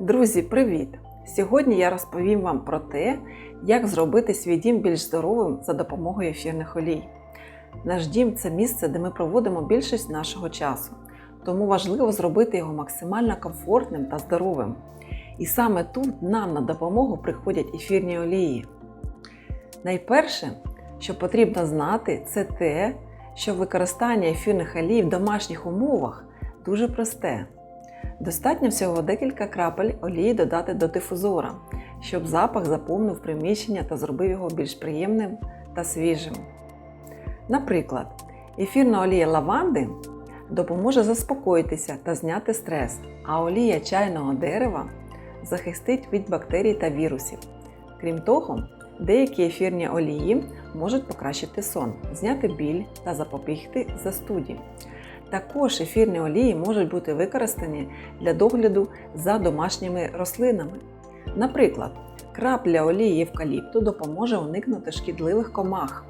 Друзі, привіт! Сьогодні я розповім вам про те, як зробити свій дім більш здоровим за допомогою ефірних олій. Наш дім це місце, де ми проводимо більшість нашого часу, тому важливо зробити його максимально комфортним та здоровим. І саме тут нам на допомогу приходять ефірні олії. Найперше, що потрібно знати, це те, що використання ефірних олій в домашніх умовах дуже просте. Достатньо всього декілька крапель олії додати до дифузора, щоб запах заповнив приміщення та зробив його більш приємним та свіжим. Наприклад, ефірна олія лаванди допоможе заспокоїтися та зняти стрес, а олія чайного дерева захистить від бактерій та вірусів. Крім того, деякі ефірні олії можуть покращити сон, зняти біль та запобігти застуді. Також ефірні олії можуть бути використані для догляду за домашніми рослинами. Наприклад, крапля олії евкаліпту допоможе уникнути шкідливих комах,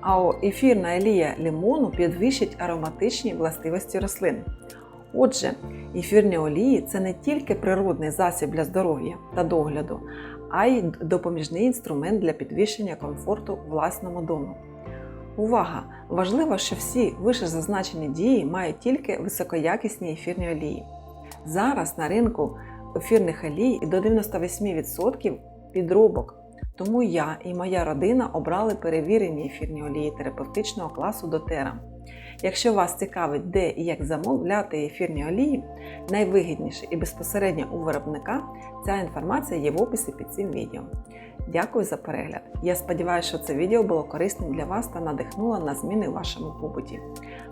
а ефірна олія лимону підвищить ароматичні властивості рослин. Отже, ефірні олії це не тільки природний засіб для здоров'я та догляду, а й допоміжний інструмент для підвищення комфорту власному дому. Увага! Важливо, що всі вищезазначені дії мають тільки високоякісні ефірні олії. Зараз на ринку ефірних олій до 98% підробок. Тому я і моя родина обрали перевірені ефірні олії терапевтичного класу дотера. Якщо вас цікавить, де і як замовляти ефірні олії, найвигідніше і безпосередньо у виробника, ця інформація є в описі під цим відео. Дякую за перегляд. Я сподіваюся, що це відео було корисним для вас та надихнуло на зміни в вашому побуті.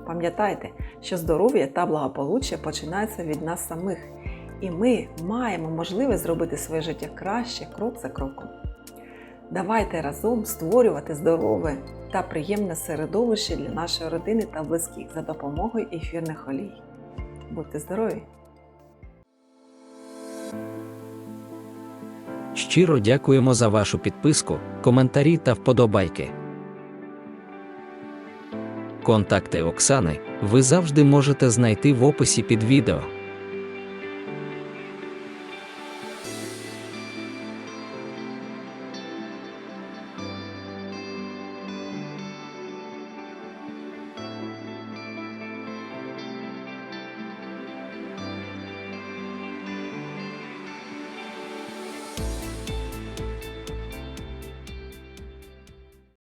Пам'ятайте, що здоров'я та благополуччя починаються від нас самих, і ми маємо можливість зробити своє життя краще крок за кроком. Давайте разом створювати здорове та приємне середовище для нашої родини та близьких за допомогою ефірних олій. Будьте здорові! Щиро дякуємо за вашу підписку, коментарі та вподобайки. Контакти Оксани ви завжди можете знайти в описі під відео.